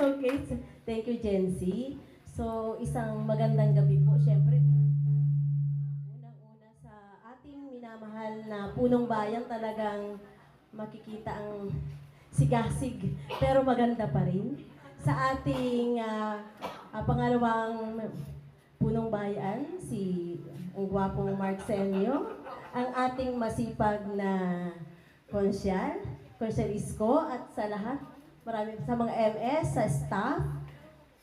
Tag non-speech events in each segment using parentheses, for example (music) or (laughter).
Okay, so, thank you, Jency. So, isang magandang gabi po. Siyempre, unang-una sa ating minamahal na punong bayan, talagang makikita ang sigasig, pero maganda pa rin. Sa ating ah, ah, pangalawang punong bayan, si ang gwapong Mark Senyo, ang ating masipag na konsyal, konsyal Isko, at sa lahat, marami sa mga MS, sa staff,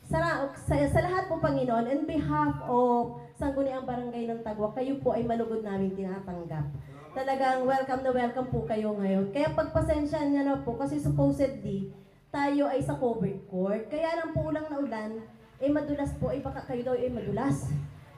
sa, sa, sa lahat po, Panginoon, in behalf of Sangguniang Barangay ng Tagwa, kayo po ay malugod namin tinatanggap. Talagang welcome na welcome po kayo ngayon. Kaya pagpasensya niya na po, kasi supposedly, tayo ay sa covered court. Kaya lang po ulang na ulan, eh madulas po, eh baka kayo daw ay madulas.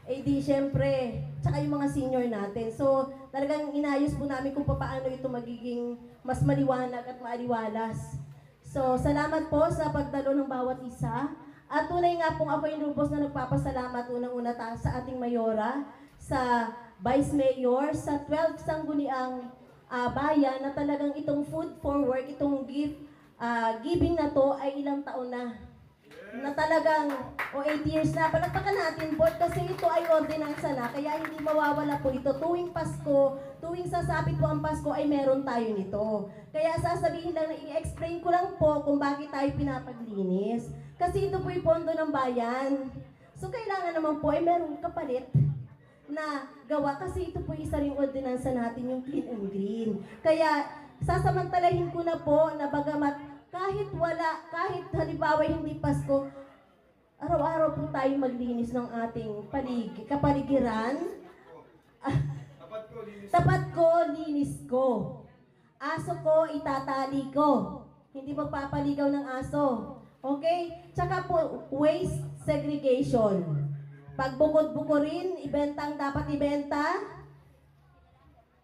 Eh di, syempre, tsaka yung mga senior natin. So, talagang inayos po namin kung paano ito magiging mas maliwanag at maaliwalas. So, salamat po sa pagdalo ng bawat isa. At tunay nga pong ako yung lubos na nagpapasalamat unang-una ta sa ating mayora, sa vice mayor, sa 12 sangguniang ah, bayan na talagang itong food for work, itong gift, ah, giving na to ay ilang taon na na talagang, o 8 years na, palagpakan natin po, kasi ito ay ordinansa na, kaya hindi mawawala po ito. Tuwing Pasko, tuwing sasapit po ang Pasko, ay meron tayo nito. Kaya sasabihin lang na i-explain ko lang po kung bakit tayo pinapaglinis. Kasi ito po yung pondo ng bayan. So kailangan naman po ay meron kapalit na gawa kasi ito po isa ring ordinansa natin yung clean and green. Kaya sasamantalahin ko na po na bagamat kahit wala, kahit halimbawa hindi Pasko, araw-araw po tayo maglinis ng ating palig kapaligiran. Dapat ko, linis. Tapat ko, linis ko. Aso ko, itatali ko. Hindi magpapaligaw ng aso. Okay? Tsaka po, waste segregation. Pag bukod-bukurin, ibenta ang dapat ibenta.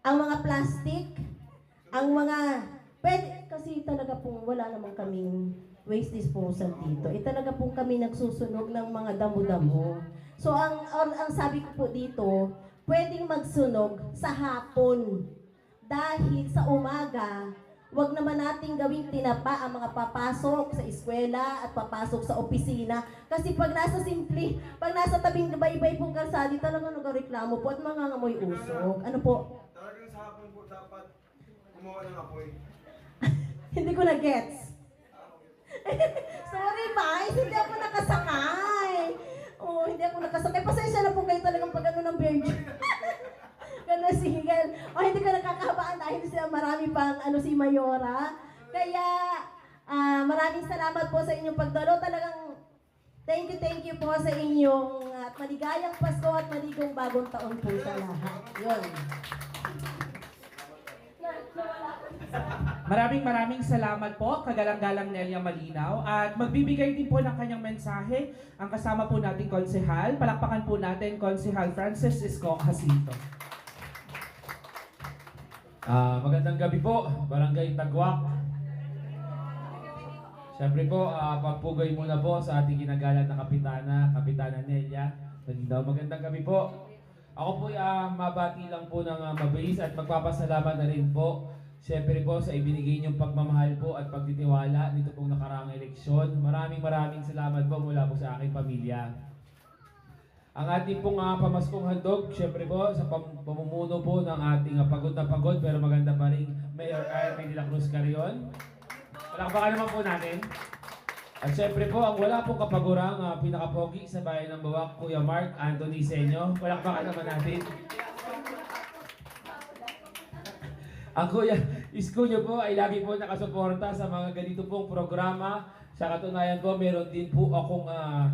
Ang mga plastic, ang mga, pwede, kasi talaga pong wala naman kaming waste disposal dito. Eh talaga pong kami nagsusunog ng mga damo-damo. So ang, ang, ang sabi ko po dito, pwedeng magsunog sa hapon. Dahil sa umaga, wag naman nating gawing tinapa ang mga papasok sa eskwela at papasok sa opisina. Kasi pag nasa simple, pag nasa tabing baybay pong kalsadi, talagang nagreklamo po at mangangamoy usok. Ano po? Talagang sa hapon po dapat gumawa ng apoy. Hindi ko na-gets. (laughs) Sorry, Mike. Hindi ako nakasakay. Oh, hindi ako nakasakay. Pasensya na po kayo talagang pag ano ng virgin. (laughs) Gano'n single. O, hindi ko nakakahabaan dahil siya marami pang ano si Mayora. Kaya, ah, maraming salamat po sa inyong pagdalo. Talagang thank you, thank you po sa inyong at maligayang Pasko at maligong bagong taon po sa lahat. Yun. Na- nawala ko. Maraming maraming salamat po, kagalang-galang Nelia Malinaw. At magbibigay din po ng kanyang mensahe ang kasama po nating konsehal. Palakpakan po natin konsehal Francis Isco Jacinto. Ah, magandang gabi po, Barangay Tagwak. Siyempre po, ah, pagpugay muna po sa ating ginagalang na kapitana, Kapitana Nelia. Malinaw, magandang gabi po. Ako po ah, mabati lang po ng ah, mabilis at magpapasalamat na rin po. Siyempre po sa ibinigay niyong pagmamahal po at pagtitiwala nito pong nakaraang eleksyon. Maraming maraming salamat po mula po sa aking pamilya. Ang ating pong uh, pamaskong handog, syempre po, sa pam- pamumuno po ng ating ah, pagod na pagod pero maganda pa rin Mayor Army de la Cruz Carrion. Palakpakan naman po natin. At syempre po, ang wala pong kapagurang uh, pinakapogi sa bayan ng Bawak, Kuya Mark Anthony Senyo. Palakpakan naman natin. Ang kuya, isko nyo po ay lagi po nakasuporta sa mga ganito pong programa. Sa katunayan po, meron din po akong ah,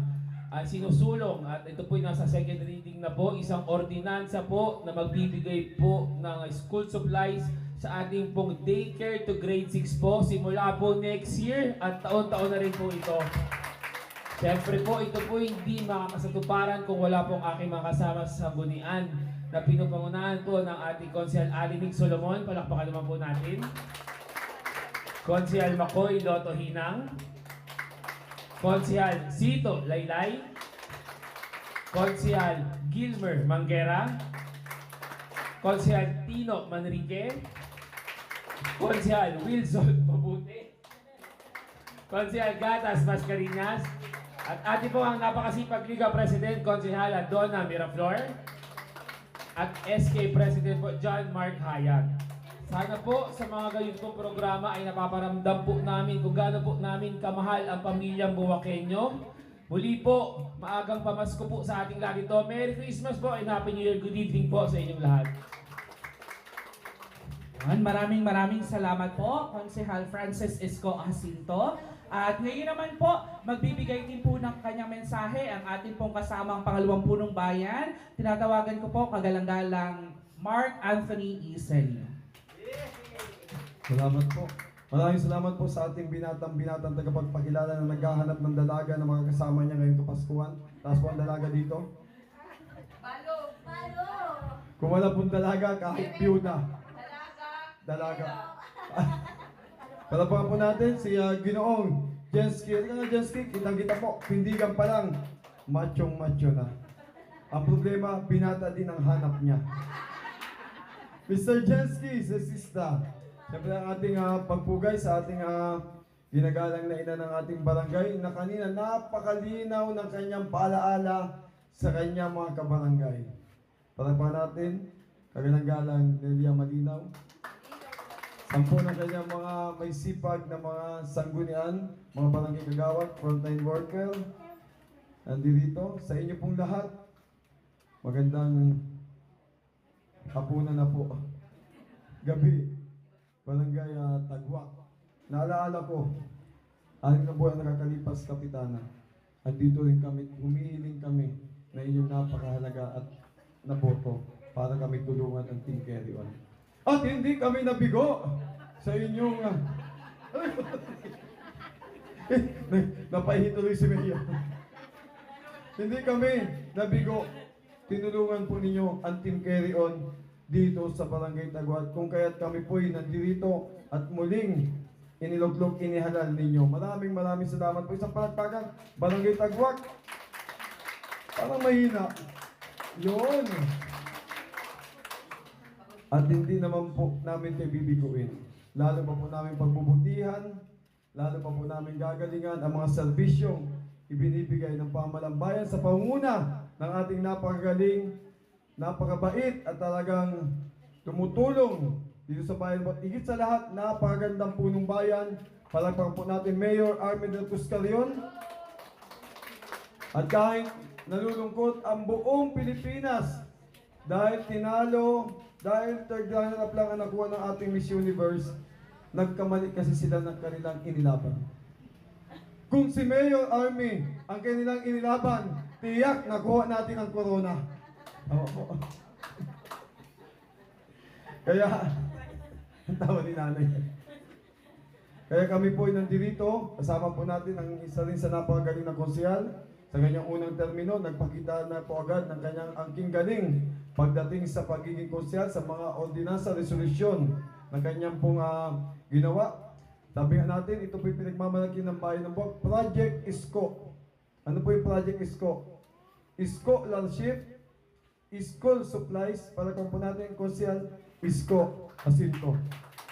ah, sinusulong at ito po nasa second reading na po, isang ordinansa po na magbibigay po ng school supplies sa ating pong daycare to grade 6 po simula po next year at taon-taon na rin po ito. Siyempre po, ito po hindi makakasatuparan kung wala pong aking mga kasama sa Sanggunian na pinupangunahan po ng ating Konsyal Alinig Solomon. Palakpakan naman po natin. Konsyal Makoy Loto Hinang. Konsyal Sito Laylay. Konsyal Gilmer Manguera. Konsyal Tino Manrique. Konsyal Wilson Mabuti. Konsehal Gatas Mascarinas, at atin po ang napakasipag Liga President, Konsehal Donna Miraflor, at SK President po John Mark Hayat. Sana po sa mga gayon pong programa ay napaparamdam po namin kung gaano po namin kamahal ang pamilyang Buwakenyo. Muli po, maagang pamasko po sa ating lahat ito. Merry Christmas po and Happy New Year. Good evening po sa inyong lahat. Maraming maraming salamat po, Konsehal Francis Esco Jacinto. At ngayon naman po, magbibigay din po ng kanyang mensahe ang ating pong kasamang pangalawang punong bayan. Tinatawagan ko po kagalang-galang Mark Anthony Isel. Salamat po. Maraming salamat po sa ating binatang binatang tagapagpakilala na naghahanap ng dalaga na mga kasama niya ngayong Kapaskuhan. Taas po ang dalaga dito. Kung wala pong dalaga, kahit byuda. Dalaga. Palapakan po natin si uh, Ginoong Jensky. Ano nga Jensky? Kitang kita po, pindigan pa lang. Machong macho na. Ang problema, binata din ang hanap niya. Mr. Jensky, sa sista. Siyempre ang ating ah, pagpugay sa ating ah, ginagalang na ina ng ating barangay na kanina napakalinaw ng kanyang paalaala sa kanyang mga kabarangay. Palagpakan natin, kagalang-galang Nelia Malinaw. Sampo ng kanyang mga may sipag na mga sanggunian, mga barangay kagawad, frontline worker. Nandito, sa inyo pong lahat, magandang hapunan na po. Gabi, barangay uh, Tagwak. Naalaala ko, aling na buwan nakakalipas, Kapitana. At dito rin kami, humihiling kami na inyong napakahalaga at na boto para kami tulungan ang Team Carry On. At hindi kami nabigo sa inyong... (laughs) Uh, Napahituloy si Mayor. hindi kami nabigo. Tinulungan po ninyo ang Team Carry On dito sa Barangay Tagwat. Kung kaya't kami po'y nandito at muling iniluglog, inihalal ninyo. Maraming maraming salamat po. Isang palagpagan, Barangay Tagwat. Parang mahina. Yun. At hindi naman po namin kayo bibiguin. Lalo pa po namin pagbubutihan, lalo pa po namin gagalingan ang mga serbisyong ibinibigay ng pamalambayan sa panguna ng ating napakagaling, napakabait at talagang tumutulong dito sa bayan. Higit sa lahat, napakagandang punong bayan. Palagpakan po natin Mayor Armin del Cuscalion. At kahit nalulungkot ang buong Pilipinas dahil tinalo, dahil third runner-up lang ang nakuha ng ating Miss Universe, nagkamali kasi sila ng kanilang inilaban. Kung si Mayor Army ang kanilang inilaban, tiyak nakuha natin ang corona. Oo. (laughs) Kaya, (laughs) ang tawa ni nanay. Kaya kami po ay nandito, kasama po natin ang isa rin sa napakagaling na konsyal. Sa kanyang unang termino, nagpakita na po agad ng kanyang angking galing pagdating sa pagiging konsyal sa mga ordinansa resolusyon na kanyang pong ah, ginawa. Sabi nga natin, ito po yung pinagmamalaki ng bayan ng Buwak, Project ISCO. Ano po yung Project ISCO? ISCO Landship, School Supplies, para kung po natin, konsyal, ISCO, Jacinto.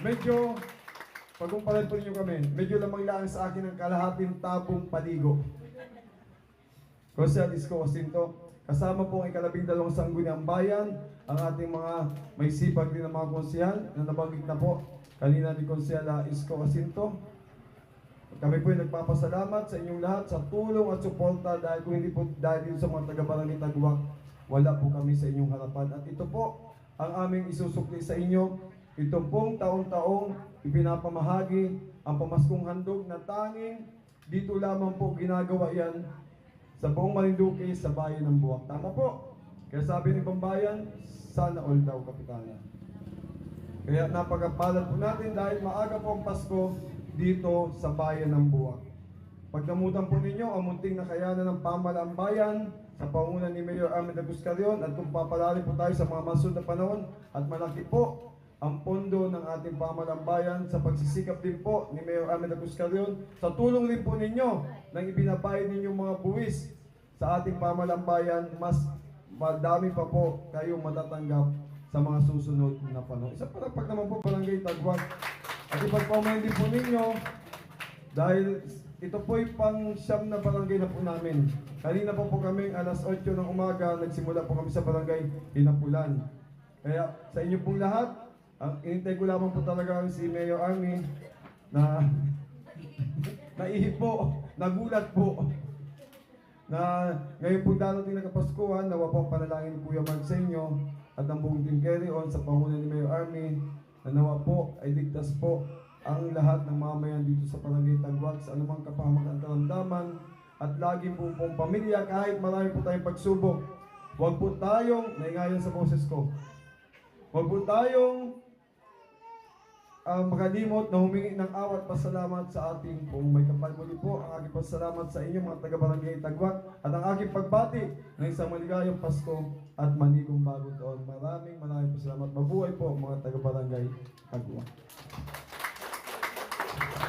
Medyo, pagkumpalan po ninyo kami, medyo lamang lang sa akin ang kalahating tabong paligo. Konsyal Isko Jacinto, kasama po ang ikalabing dalawang sangguniang bayan, ang ating mga may sipag din ng mga konsyal na nabanggit na po kanina ni Konsyal ah, Isko Jacinto. Kami po ay nagpapasalamat sa inyong lahat sa tulong at suporta dahil kung hindi po dahil sa mga taga-barangay Taguwak, wala po kami sa inyong harapan. At ito po ang aming isusukli sa inyo. Ito pong taong-taong ipinapamahagi ang pamaskong handog na tanging dito lamang po ginagawa yan sa buong Marinduque sa bayan ng Buwak. Tama po. Kaya sabi ni Pambayan, sana all daw, Kapitana. Kaya napagapalad po natin dahil maaga po ang Pasko dito sa bayan ng Buwak. Pagdamutan po ninyo ang munting nakayanan ng pamalang bayan sa panguna ni Mayor Armin Aguscarion at kung papalalim po tayo sa mga masud na panahon at malaki po ang pondo ng ating pamalang bayan sa pagsisikap din po ni Mayor Armin Aguscarion sa tulong din po ninyo ng ibinabayad ninyong mga buwis sa ating pamalang bayan mas madami pa po kayong matatanggap sa mga susunod na panahon. Isa pa pag naman po Barangay Tagwag. At ipagpamayin din po ninyo dahil ito po'y pang siyam na barangay na po namin. Kanina po po kami alas 8 ng umaga, nagsimula po kami sa barangay Hinapulan. Kaya sa inyo pong lahat, ang inintay ko lamang po talaga si Mayor Army na (laughs) naihip po, nagulat po na ngayon po darating na Kapaskuhan, nawa po ang panalangin Kuya Mark sa inyo at ang buong team carry on sa pangunan ni Mayor Army na nawa po ay ligtas po ang lahat ng mamayan dito sa Barangay Tagwag sa anumang kapahamakan karamdaman at lagi po pong pamilya kahit marami po tayong pagsubok. Huwag po tayong, naingayan sa boses ko, huwag po tayong uh, makalimot na humingi ng awat pasalamat sa ating kung may kapal muli po ang aking pasalamat sa inyo mga taga-barangay Tagwat at ang aking pagbati ng isang maligayang Pasko at manigong bagong taon. Maraming maraming pasalamat. Mabuhay po mga taga-barangay Tagwat.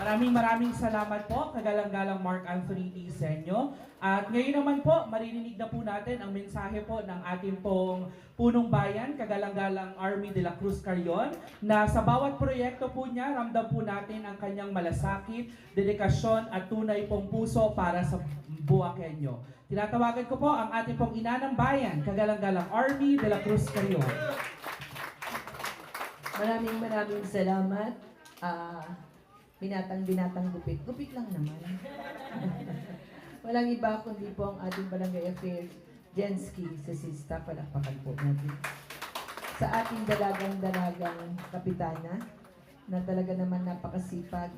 Maraming maraming salamat po, kagalang-galang Mark Anthony Isenyo. At ngayon naman po, maririnig na po natin ang mensahe po ng ating pong punong bayan, kagalang-galang Army de la Cruz Carrion, na sa bawat proyekto po niya, ramdam po natin ang kanyang malasakit, dedikasyon at tunay pong puso para sa Buwakenyo. Tinatawagan ko po ang ating pong ina ng bayan, kagalang-galang Army de la Cruz Carrion. Maraming maraming salamat. Ah, binatang-binatang gupit. Gupit lang naman. (laughs) Walang iba kundi po ang ating barangay affairs, Jensky Sesista. Palakpakan po natin. Sa ating dalagang-dalagang kapitana, na talaga naman napakasipag.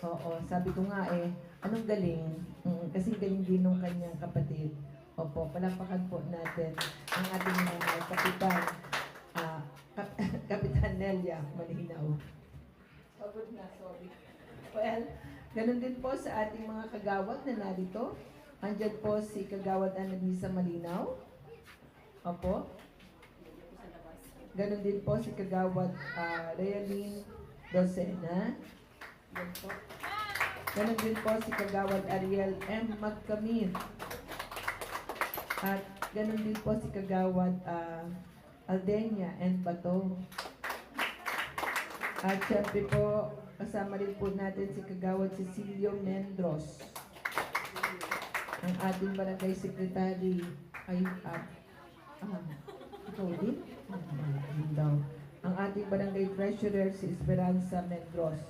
Oo, sabi ko nga eh, anong galing? Mm, kasi galing din nung kanyang kapatid. Opo, palakpakan po natin ang ating mga kapitan. Ah, Kap- (laughs) Kapitan Nelia Malinaw. Pagod na, sorry. Well, ganun din po sa ating mga kagawad na narito. Andyan po si Kagawad Annalisa Malinaw. Opo. Ganun din po si Kagawad uh, Realin Docena. Yan po. Din po si Kagawad Ariel M. Magkamir. At ganun din po si Kagawad ah, Aldenia and Bato. At syempre po, kasama rin po natin si Kagawad Cecilio Mendros. Ang ating barangay secretary ay ah, ah, ikaw? Ah, daw. Ang ating barangay treasurer si Esperanza Mendros.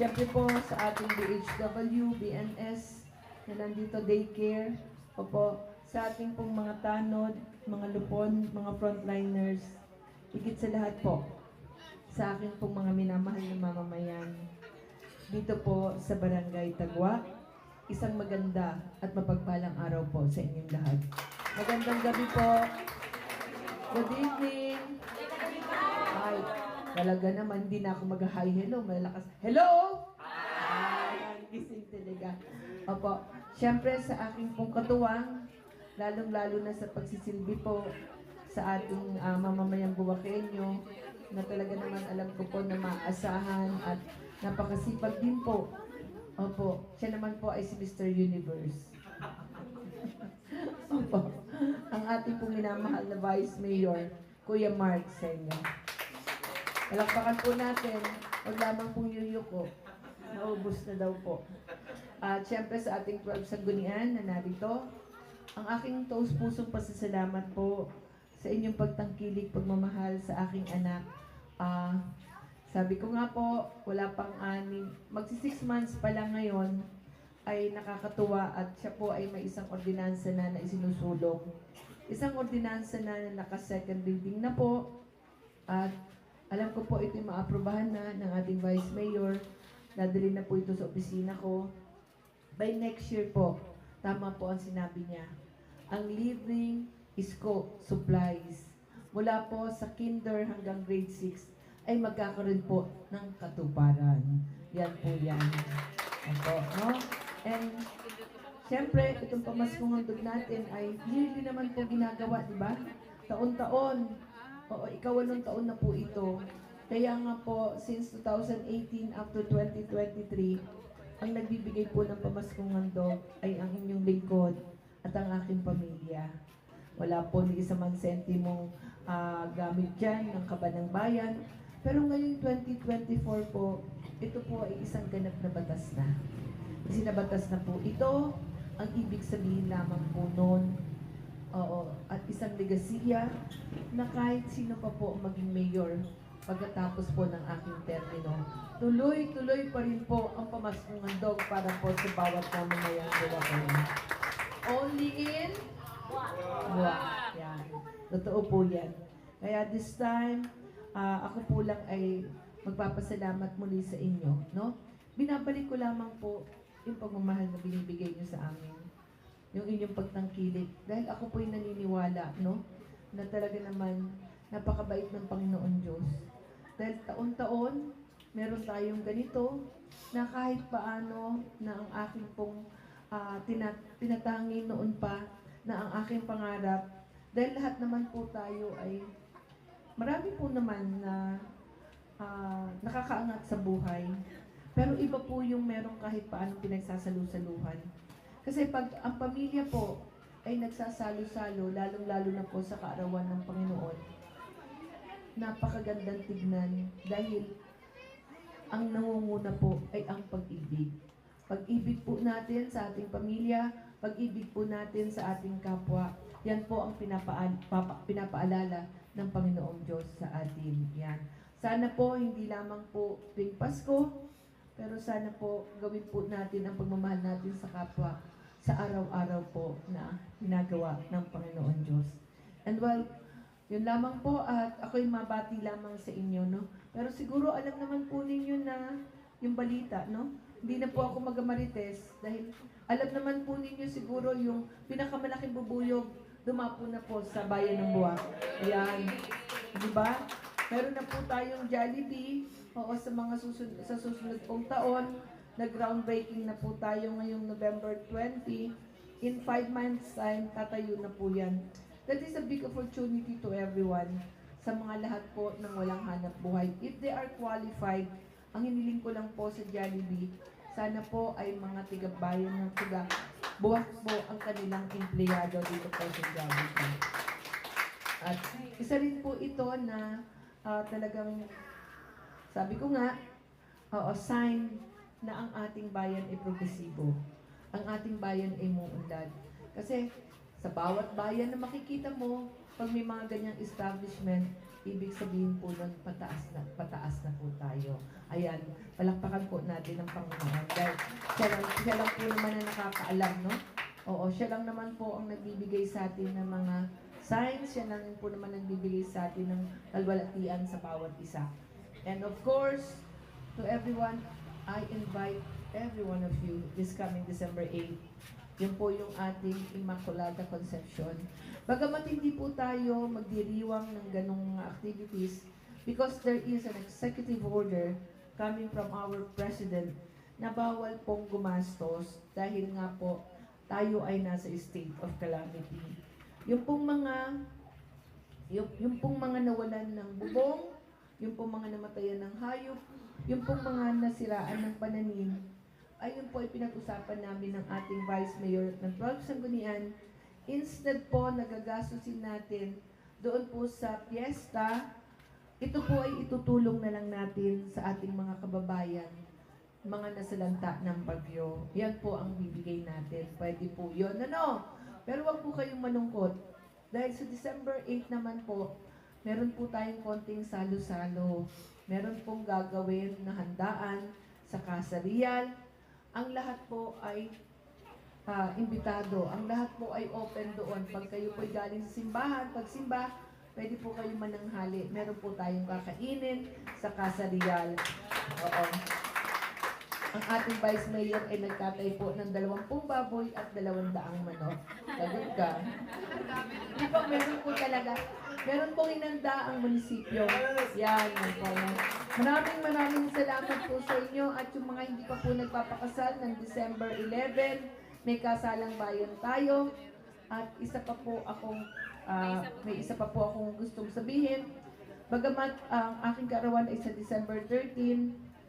Syempre po sa ating DHW, BNS, na nandito daycare, opo, sa ating pong mga tanod, mga lupon, mga frontliners, higit sa lahat po, sa aking pong mga minamahal na mamamayan, dito po sa Barangay Tagwa, isang maganda at mapagpalang araw po sa inyong lahat. Magandang gabi po. Good evening. Ay, talaga naman, hindi na ako mag-hi hello, malakas. Hello! Ay, gising talaga. Opo, syempre sa aking pong katuwang, lalong-lalo na sa pagsisilbi po sa ating ah, mamamayang buwakenyo, na talaga naman alam ko po na maasahan at napakasipag din po. Opo, siya naman po ay si Mr. Universe. (laughs) Opo, ang ating pong minamahal na Vice Mayor, Kuya Mark Senga. Palakpakan po natin, huwag lamang pong yuyuko. Naubos na daw po. At syempre sa ating 12 sanggunian na narito, ang aking taus pusong pasasalamat po sa inyong pagtangkilik, pagmamahal sa aking anak. Ah, sabi ko nga po, wala pang anim, magsi six months pa lang ngayon, ay nakakatuwa at siya po ay may isang ordinansa na na isinusulong. Isang ordinansa na na naka-second reading na po. At alam ko po ito maaprubahan na ng ating Vice Mayor. Dadali na po ito sa opisina ko. By next year po, tama po ang sinabi niya. Ang libreng isko supplies mula po sa kinder hanggang grade 6 ay magkakaroon po ng katuparan. Yan po yan. Opo, no? And, siyempre, itong pamaskong handog natin ay yearly naman po ginagawa, di ba? Taon-taon. Oo, ikawalong taon na po ito. Kaya nga po, since 2018 up to 2023, ang nagbibigay po ng pamaskong handog ay ang inyong lingkod at ang aking pamilya. Wala po ni isa man sentimong ah, gamit dyan ng kabanang bayan. Pero ngayong 2024 po, ito po ay isang ganap na batas na. Isinabatas na po ito. Ang ibig sabihin lamang po noon, oo, at isang legasiya na kahit sino pa po maging mayor pagkatapos po ng aking termino. Tuloy-tuloy pa rin po ang pamaskong handog para po sa bawat mamamayang Bulacan. Only in Buwak. Yan. Totoo po yan. Kaya this time, ah, ako po lang ay magpapasalamat muli sa inyo. No? Binabalik ko lamang po yung pagmamahal na binibigay niyo sa amin. Yung inyong pagtangkilik. Dahil ako po yung naniniwala, no? Na talaga naman, napakabait ng Panginoon Diyos. Dahil taon-taon, meron tayong ganito, na kahit paano na ang aking pong ah, tina- tinatangi noon pa, na ang aking pangarap, dahil lahat naman po tayo ay, marami po naman na ah, nakakaangat sa buhay. Pero iba po yung merong kahit paano pinagsasalu-saluhan. Kasi pag ang pamilya po ay nagsasalo-salo, lalong-lalo na po sa kaarawan ng Panginoon, napakagandang tignan dahil ang nangunguna po ay ang pag-ibig. Pag-ibig po natin sa ating pamilya, pag-ibig po natin sa ating kapwa, yan po ang pinapaalala ng Panginoong Diyos sa atin. Yan. Sana po hindi lamang po tuwing Pasko, pero sana po gawin po natin ang pagmamahal natin sa kapwa sa araw-araw po na ginagawa ng Panginoon Diyos. And well, yun lamang po at ako'y mabati lamang sa inyo, no? Pero siguro alam naman po ninyo na yung balita, no? Hindi na po ako magamarites dahil alam naman po ninyo siguro yung pinakamalaking bubuyog dumapo na po sa bayan ng Buwak. Ayan. Di ba? Meron na po tayong Jollibee. Oo, sa mga susunod, sa susunod pong taon, nag-groundbreaking na po tayo ngayong November 20. In five months time, tatayo na po yan. That is a big opportunity to everyone sa mga lahat po ng walang hanap buhay. If they are qualified, ang hiniling ko lang po sa Jollibee, sana po ay mga tigabayan ng tiga buwak po ang kanilang empleyado dito po sa Jollibee. At isa rin po ito na ah, talagang sabi ko nga, oo, sign na ang ating bayan ay progresibo. Ang ating bayan ay muunlad. Kasi sa bawat bayan na makikita mo, pag may mga ganyang establishment, ibig sabihin po nun, pataas na, pataas na po tayo. Ayan, palakpakan po natin ang Panginoon. Dahil siya lang, siya lang po naman na nakakaalam, no? Oo, siya lang naman po ang nagbibigay sa atin ng mga signs, siya lang po naman nagbibigay sa atin ng kalwalatian sa bawat isa. And of course, to everyone, I invite every one of you this coming December 8. Yun po yung ating Immaculada Conception. Bagamat hindi po tayo magdiriwang ng ganong mga activities because there is an executive order coming from our president na bawal pong gumastos dahil nga po tayo ay nasa state of calamity. Yung pong mga yung, yung pong mga nawalan ng bubong, yung pong mga namatayan ng hayop, yung pong mga nasiraan ng pananim, ay yun po ay pinag-usapan namin ng ating Vice Mayor ng 12 Sanggunian. Instead po, nagagastusin natin doon po sa piyesta, ito po ay itutulong na lang natin sa ating mga kababayan, mga nasalanta ng bagyo. Yan po ang bibigay natin. Pwede po yun. Ano? Pero wag po kayong malungkot. Dahil sa December 8 naman po, meron po tayong konting salo-salo. Meron pong gagawin na handaan sa Casa Real. Ang lahat po ay ah, imbitado. Ang lahat po ay open doon. Pag kayo po galing sa simbahan, pag simba, pwede po kayo mananghali. Meron po tayong kakainin sa Casa Real. Oo. Ang ating Vice Mayor ay nagtatay po ng dalawampung baboy at dalawang daang manok. Lagot ka. Di ba, meron po talaga. Meron pong inanda ang munisipyo. Yan, yan po. Maraming maraming salamat po sa inyo at yung mga hindi pa po nagpapakasal ng December 11, may kasalang bayan tayo. At isa pa po akong, ah, may isa pa po akong gustong sabihin. Bagamat ang aking karawan ay sa December 13,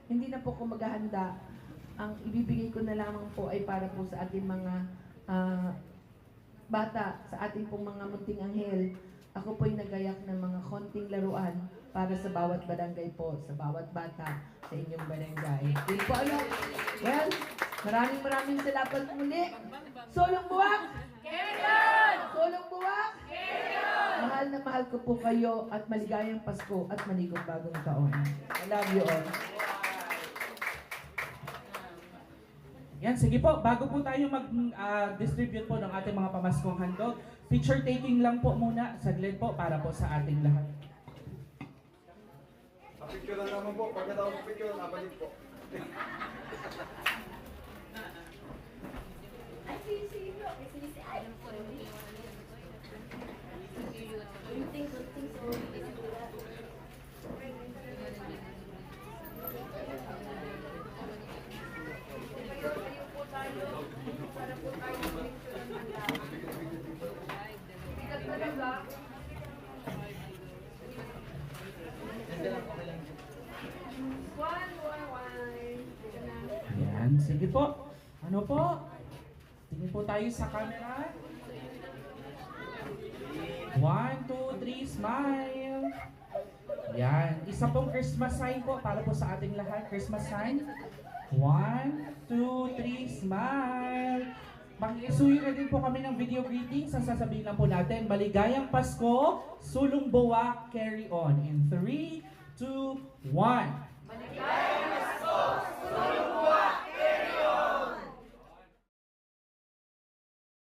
hindi na po ako maghahanda. Ang ibibigay ko na lamang po ay para po sa ating mga ah, bata, sa ating pong mga munting anghel. Ako po'y nagayak ng mga konting laruan para sa bawat barangay po, sa bawat bata, sa inyong barangay. Yun po ano? Well, Maraming maraming salamat muli. Solong buwak! Solong buwak! Mahal na mahal ko po kayo at maligayang Pasko at maligong bagong taon. I love you all. Yan, sige po, bago po tayo mag-distribute po ng ating mga pamaskong handog, picture taking lang po muna, saglit po, para po sa ating lahat. Picture lang naman po. Pagkatapos picture, nabalik po. Yan, sige po. Ano po? Tingin po tayo sa camera. One, two, three, smile. Yan. Isa pong Christmas sign po para po sa ating lahat. Christmas sign. One, two, three, smile. Mag-isuyo na din po kami ng video greetings. Ang sasabihin lang po natin, maligayang Pasko, sulong buwak, carry on. In 3, 2, 1.